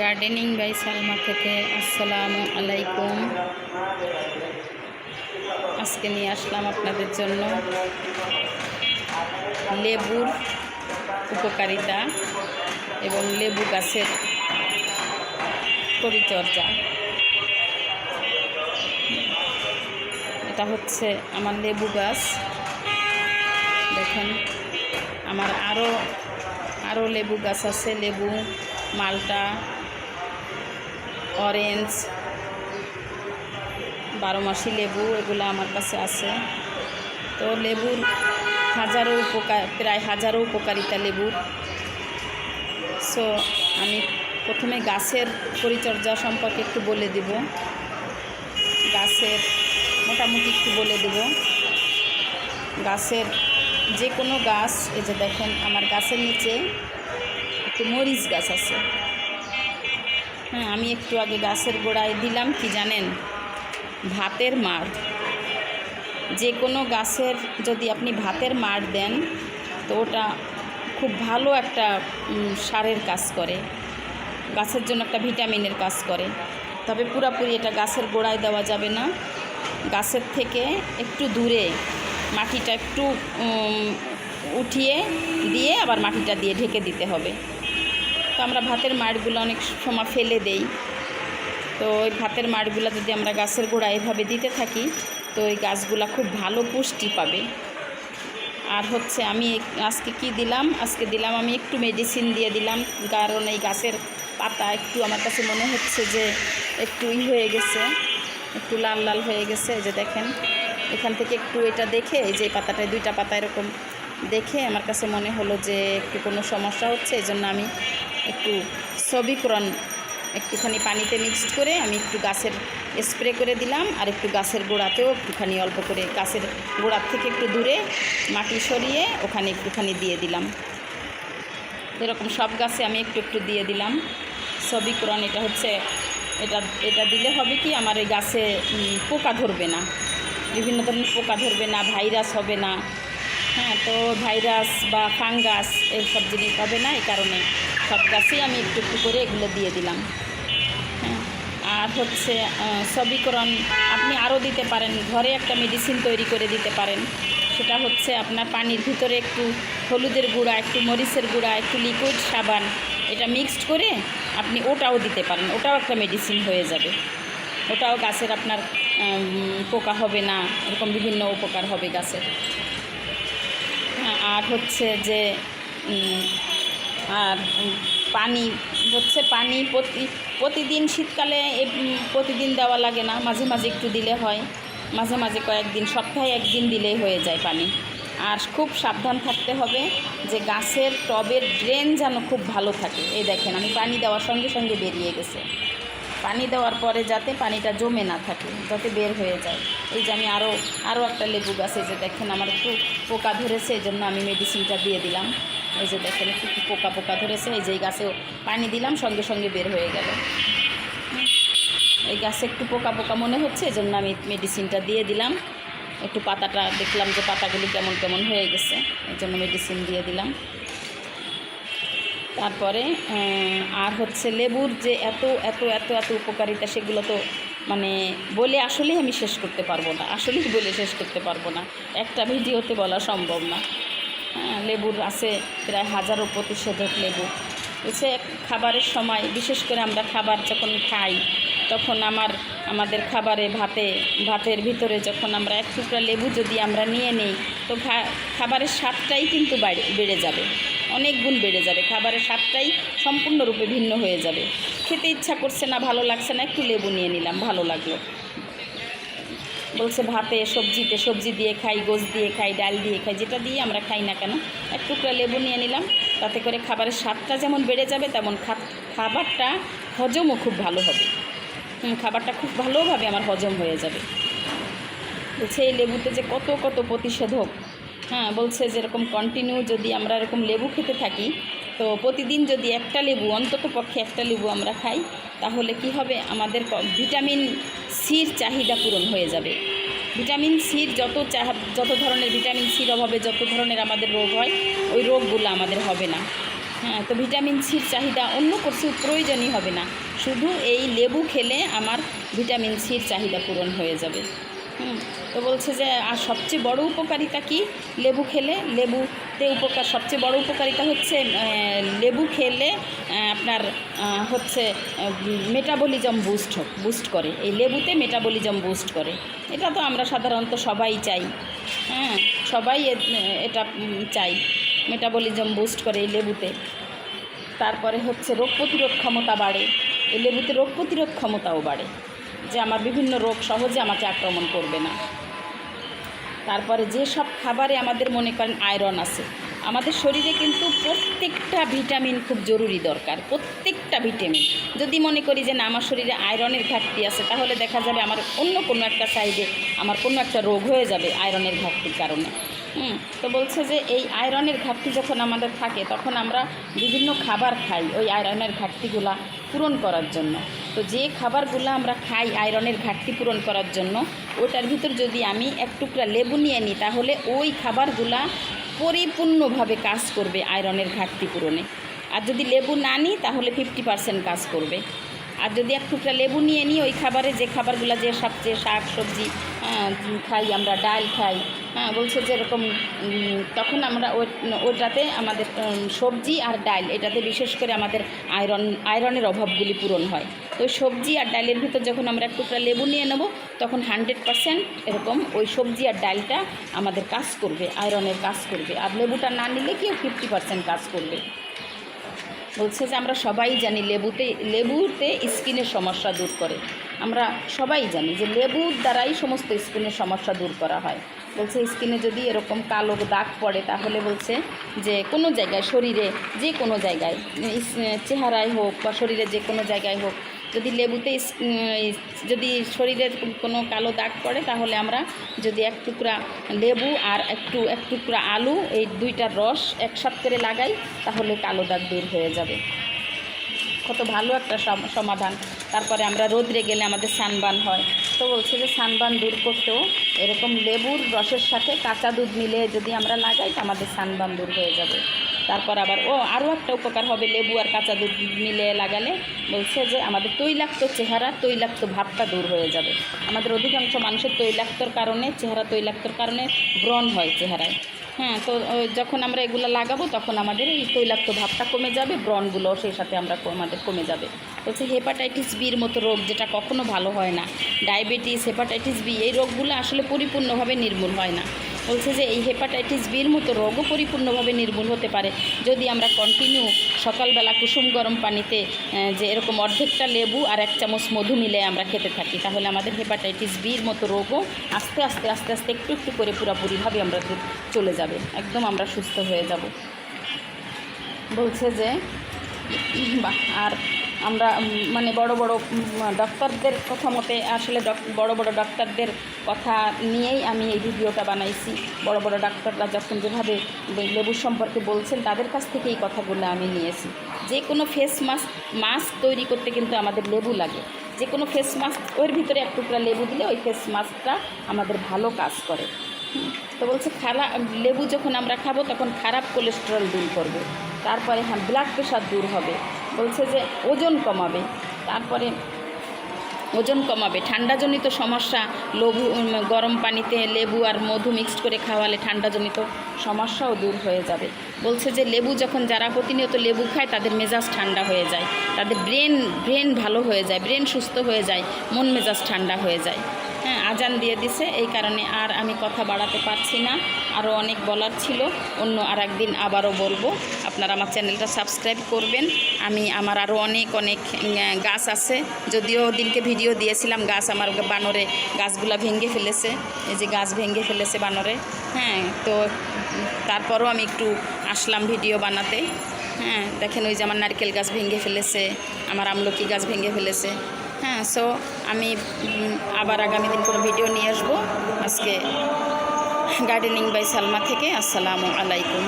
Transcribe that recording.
Gardening by Salma থেকে আসসালামু আলাইকুম আজকে নিয়ে আসলাম আপনাদের জন্য লেবুর উপকারিতা এবং লেবু গাছের পরিচর্যা। এটা হচ্ছে আমার লেবু গাছ। দেখেন, আমার আরও আরও লেবু গাছ আছে, লেবু, মালটা অরেঞ্জ বারো বারোমাসি লেবু, এগুলো আমার কাছে আছে। তো লেবুর হাজারো উপকার, প্রায় হাজারো উপকারিতা লেবুর। সো আমি প্রথমে গাছের পরিচর্যা সম্পর্কে একটু বলে দেব। গাছের, মোটামুটি একটু বলে দেব। গাছের যে কোনো গাছ, এই যে দেখেন আমার গাছের নিচে একটু মরিচ গাছ আছে। হ্যাঁ আমি একটু আগে গাছের গোড়ায় দিলাম, কি জানেন? ভাতের মাড়। যে কোনো গাছের যদি আপনি ভাতের মাড় দেন, তো ওটা খুব ভালো একটা সারের কাজ করে। গাছের জন্য একটা ভিটামিনের কাজ করে। তবে পুরাপুরি এটা গাছের গোড়ায় দেওয়া যাবে না। গাছের থেকে একটু দূরে মাটিটা একটু উঠিয়ে দিয়ে আবার মাটিটা দিয়ে ঢেকে দিতে হবে। তো আমরা ভাতের মাড়গুলো অনেক সময় ফেলে দেই। তো ওই ভাতের মাড়গুলো যদি আমরা গাছের গোড়া এভাবে দিতে থাকি, তো ওই গাছগুলা খুব ভালো পুষ্টি পাবে। আর হচ্ছে আমি আজকে কি দিলাম? আজকে দিলাম আমি একটু মেডিসিন দিয়ে দিলাম, কারণ এই গাছের পাতা একটু আমার কাছে মনে হচ্ছে যে একটু ই হয়ে গেছে, একটু লাল লাল হয়ে গেছে যে দেখেন। এখান থেকে একটু এটা দেখে, এই যে পাতাটায়, দুইটা পাতা এরকম দেখে আমার কাছে মনে হলো যে একটু কোনো সমস্যা হচ্ছে এই জন্য আমি একটু সবিকরণ একটুখানি পানিতে মিক্সড করে আমি একটু গাছের স্প্রে করে দিলাম, আর একটু গাছের গোড়াতেও একটুখানি অল্প করে গাছের গোড়ার থেকে একটু দূরে মাটি সরিয়ে ওখানে একটুখানি দিয়ে দিলাম। এরকম সব গাছে আমি একটু একটু দিয়ে দিলাম। সবিকরণ এটা হচ্ছে, এটা এটা দিলে হবে কি, আমার এই গাছে পোকা ধরবে না। বিভিন্ন ধরনের পোকা ধরবে না, ভাইরাস হবে না। হ্যাঁ তো ভাইরাস বা ফাঙ্গাস এইসব জিনিস হবে না, এই কারণে সব গাছেই আমি একটু একটু করে এগুলো দিয়ে দিলাম। হ্যাঁ আর হচ্ছে সবিকরণ আপনি আরও দিতে পারেন, ঘরে একটা মেডিসিন তৈরি করে দিতে পারেন। সেটা হচ্ছে আপনার পানির ভিতরে একটু হলুদের গুঁড়া, একটু মরিচের গুঁড়া, একটু লিকুইড সাবান, এটা মিক্সড করে আপনি ওটাও দিতে পারেন। ওটাও একটা মেডিসিন হয়ে যাবে। ওটাও গাছের আপনার পোকা হবে না এরকম বিভিন্ন উপকার হবে গাছের হ্যাঁ, আর হচ্ছে যে আর পানি হচ্ছে পানি প্রতি প্রতিদিন শীতকালে প্রতিদিন দেওয়া লাগে না মাঝে মাঝে একটু দিলে হয়। মাঝে মাঝে কয়েকদিন সপ্তাহে একদিন দিলেই হয়ে যায় পানি। আর খুব সাবধান থাকতে হবে যে গাছের টবের ড্রেন যেন খুব ভালো থাকে। এই দেখেন আমি পানি দেওয়ার সঙ্গে সঙ্গে বেরিয়ে গেছে। পানি দেওয়ার পরে যাতে পানিটা জমে না থাকে, যাতে বের হয়ে যায়। এই যে আমি আরও আরও একটা লেবু গাছ যে দেখেন আমার একটু পোকা ধরেছে এই জন্য আমি মেডিসিনটা দিয়ে দিলাম। এই যে দেখেন একটু পোকা পোকা ধরেছে, এই যে এই গাছেও পানি দিলাম, সঙ্গে সঙ্গে বের হয়ে গেল। এই গাছে একটু পোকা পোকা মনে হচ্ছে এই জন্য আমি মেডিসিনটা দিয়ে দিলাম। একটু পাতাটা দেখলাম যে পাতাগুলি কেমন কেমন হয়ে গেছে এই জন্য মেডিসিন দিয়ে দিলাম। তারপরে আর হচ্ছে লেবুর যে এত এত এত এত উপকারিতা সেগুলো তো মানে বলে আসলেই আমি শেষ করতে পারব না, আসলেই বলে শেষ করতে পারব না। একটা ভিডিওতে বলা সম্ভব না। হ্যাঁ লেবুর আছে প্রায় হাজারো প্রতিষেধক লেবু। হচ্ছে খাবারের সময়, বিশেষ করে আমরা খাবার যখন খাই, তখন আমার, আমাদের খাবারে ভাতে, ভাতের ভিতরে যখন আমরা এক টুকরা লেবু যদি আমরা নিয়ে নিই, তো খাবারের স্বাদটাই কিন্তু বাড়ে- বেড়ে যাবে। অনেক গুণ বেড়ে যাবে। খাবারের স্বাদটাই সম্পূর্ণরূপে ভিন্ন হয়ে যাবে। খেতে ইচ্ছা করছে না, ভালো লাগছে না, একটু লেবু নিয়ে নিলাম, ভালো লাগল। বলছে ভাতে সবজিতে সবজি দিয়ে খাই গোছ দিয়ে খাই, ডাল দিয়ে খাই, যেটা দিয়ে আমরা খাই না কেন, এক টুকরা লেবু নিয়ে নিলাম, তাতে করে খাবারের স্বাদটা যেমন বেড়ে যাবে, তেমন খাবারটা হজমও খুব ভালো হবে। খাবারটা খুব ভালোভাবে আমার হজম হয়ে যাবে। এই লেবুতে যে কত কত প্রতিষেধক হ্যাঁ বলছে যেরকম কন্টিনিউ যদি আমরা এরকম লেবু খেতে থাকি, তো প্রতিদিন যদি একটা লেবু, অন্তত পক্ষে একটা লেবু আমরা খাই, তাহলে কি হবে? আমাদের ভিটামিন সির চাহিদা পূরণ হয়ে যাবে। ভিটামিন সির যত যত ধরনের ভিটামিন সির অভাবে যত ধরনের আমাদের রোগ হয়, ওই রোগগুলো আমাদের হবে না। হ্যাঁ তো ভিটামিন সির চাহিদা অন্য কিছু প্রয়োজনই হবে না। শুধু এই লেবু খেলে আমার ভিটামিন সির চাহিদা পূরণ হয়ে যাবে। হুম। তো বলছে যে, আর সবচেয়ে বড় উপকারিতা কি? লেবু খেলে? লেবুতে উপকার, সবচেয়ে বড় উপকারিতা হচ্ছে লেবু খেলে আপনার হচ্ছে মেটাবলিজম বুস্ট বুস্ট করে। এই লেবুতে মেটাবলিজম বুস্ট করে। এটা তো আমরা সাধারণত সবাই চাই। হ্যাঁ সবাই এটা চাই। মেটাবলিজম বুস্ট করে এই লেবুতে। তারপরে হচ্ছে রোগ প্রতিরোধ ক্ষমতা বাড়ে। এই লেবুতে রোগ প্রতিরোধ ক্ষমতাও বাড়ে। যে আমার বিভিন্ন রোগ সহজে আমাকে আক্রমণ করবে না। তারপরে যে সব খাবারে আমাদের মনে করেন আয়রন আছে, আমাদের শরীরে কিন্তু প্রত্যেকটা ভিটামিন খুব জরুরি দরকার, প্রত্যেকটা ভিটামিন যদি মনে করি যে না, আমার শরীরে আয়রনের ঘাটতি আছে, তাহলে দেখা যাবে আমার অন্য কোনো একটা সাইডে আমার কোনো একটা রোগ হয়ে যাবে আয়রনের ঘাটতির কারণে। হুম। তো বলছে যে এই আয়রনের ঘাটতি যখন আমাদের থাকে, তখন আমরা বিভিন্ন খাবার খাই ওই আয়রনের ঘাটতিগুলা পূরণ করার জন্য। তো যে খাবারগুলো আমরা খাই আয়রনের ঘাটতি পূরণ করার জন্য, ওটার ভিতর যদি আমি এক টুকরা লেবু নিয়ে নিই, তাহলে ওই খাবারগুলা পরিপূর্ণভাবে কাজ করবে আয়রনের ঘাটতি পূরণে। আর যদি লেবু না নিই, তাহলে ফিফটি পার্সেন্ট কাজ করবে। আর যদি এক টুকরা লেবু নিয়ে নিই, ওই খাবারে যে খাবারগুলো যে সবচেয়ে শাক, সবজি খাই, আমরা ডাল খাই হ্যাঁ বলছে যে এরকম তখন আমরা ওই, ওইটাতে আমাদের সবজি আর ডাল, এটাতে বিশেষ করে আমাদের আয়রন, আয়রনের অভাবগুলি পূরণ হয়। তো সবজি আর ডালের ভিতর যখন আমরা এক টুকরা লেবু নিয়ে নেব, তখন হান্ড্রেড পারসেন্ট এরকম ওই সবজি আর ডালটা আমাদের কাজ করবে, আয়রনের কাজ করবে। আর লেবুটা না নিলে কি ফিফটি পার্সেন্ট কাজ করবে। বলছে যে আমরা সবাই জানি লেবুতে লেবুতে স্কিনের সমস্যা দূর করে। আমরা সবাই জানি যে লেবুর দ্বারাই সমস্ত স্কিনের সমস্যা দূর করা হয়। বলছে স্কিনে যদি এরকম কালো দাগ পড়ে, তাহলে বলছে যে কোনো জায়গায়, শরীরে যে কোনো জায়গায় চেহারায় হোক বা শরীরে যে কোনো জায়গায় হোক যদি লেবুতে যদি শরীরের কোনো কালো দাগ পড়ে, তাহলে আমরা যদি এক টুকরা লেবু আর একটু, এক টুকরা আলু, এই দুইটার রস একসাথে করে লাগাই, তাহলে কালো দাগ দূর হয়ে যাবে। কত ভালো একটা সমাধান। তারপরে আমরা রোদ্রে গেলে আমাদের সানবান হয়। তো বলছে যে সানবান দূর করতেও এরকম লেবুর রসের সাথে কাঁচা দুধ মিলে যদি আমরা লাগাই, তো আমাদের সানবান দূর হয়ে যাবে। তারপর আবার, ও আরও একটা উপকার হবে, লেবু আর কাঁচা দুধ মিলে লাগালে বলছে যে আমাদের তৈলাক্ত চেহারা, তৈলাক্ত ভাবটা দূর হয়ে যাবে। আমাদের অধিকাংশ মানুষের তৈলাক্তর কারণে, চেহারা তৈলাক্তর কারণে ব্রণ হয় চেহারায়। হ্যাঁ তো যখন আমরা এগুলো লাগাবো, তখন আমাদের এই তৈলাক্ত ভাবটা কমে যাবে, ব্রণগুলো সেই সাথে আমরা আমাদের কমে যাবে। বলছে হেপাটাইটিস বির মতো রোগ যেটা কখনো ভালো হয় না। ডায়াবেটিস, হেপাটাইটিস বি, এই রোগগুলো আসলে পরিপূর্ণভাবে নির্মূল হয় না। বলছে যে এই হেপাটাইটিস বির মতো রোগও পরিপূর্ণভাবে নির্মূল হতে পারে। যদি আমরা কন্টিনিউ সকালবেলা কুসুম গরম পানিতে যে এরকম অর্ধেকটা লেবু আর এক চামচ মধু মিলে আমরা খেতে থাকি, তাহলে আমাদের হেপাটাইটিস বির মতো রোগও আস্তে আস্তে আস্তে আস্তে একটু একটু করে পুরোপুরিভাবে আমরা চলে যাবে। একদম আমরা সুস্থ হয়ে যাব। বলছে যে, বাহ, আর আমরা মানে বড় বড় ডক্টরদের কথা মতে আসলে বড় বড় ডক্টরদের কথা নিয়েই আমি এই ভিডিওটা বানাইছি। বড় বড় ডাক্তাররা যখন যেভাবে লে- লেবু সম্পর্কে বলছেন, তাদের কাছ থেকে এই কথাগুলো আমি নিয়েছি। যে কোনো ফেস মাস্ক মাস্ক তৈরি করতে কিন্তু আমাদের লেবু লাগে। যে কোনো ফেস মাস্ক, ওর ভিতরে এক টুকরা লেবু দিলে ওই ফেস মাস্কটা আমাদের ভালো কাজ করে। তো বলছে খারাপ লেবু যখন আমরা খাব, তখন খারাপ কোলেস্টেরল দূর করবে। তারপরে হ্যাঁ ব্লাড প্রেশার দূর হবে। বলছে যে ওজন কমাবে। তারপরে ওজন কমাবে। ঠান্ডাজনিত সমস্যা লবু গরম পানিতে লেবু আর মধু মিক্সড করে খাওয়ালে ঠান্ডাজনিত সমস্যাও দূর হয়ে যাবে। বলছে যে লেবু যখন যারা প্রতিনিয়ত লেবু খায়, তাদের মেজাজ ঠান্ডা হয়ে যায়। তাদের ব্রেন ব্রেন ভালো হয়ে যায়, ব্রেন সুস্থ হয়ে যায়, মন মেজাজ ঠান্ডা হয়ে যায়। হ্যাঁ আজান দিয়ে দিছে। এই কারণে আর আমি কথা বাড়াতে পারছি না। আরও অনেক বলার ছিল। অন্য আর একদিন আবারও বলব। আপনারা আমার চ্যানেলটা সাবস্ক্রাইব করবেন। আমি, আমার আরও অনেক অনেক গাছ আছে। যদিও দিনকে ভিডিও দিয়েছিলাম, গাছ আমার বানরে গাছগুলা ভেঙে ফেলেছে। এই যে গাছ ভেঙে ফেলেছে বানরে। হ্যাঁ তো তারপরও আমি একটু আসলাম ভিডিও বানাতে। হ্যাঁ দেখেন ওই যে আমার নারকেল গাছ ভেঙে ফেলেছে, আমার আমলকি গাছ ভেঙে ফেলেছে। হ্যাঁ সো আমি আবার আগামী দিন কোনো ভিডিও নিয়ে আসব। আজকে গার্ডেনিং বাই সালমা থেকে, আসসালামু আলাইকুম।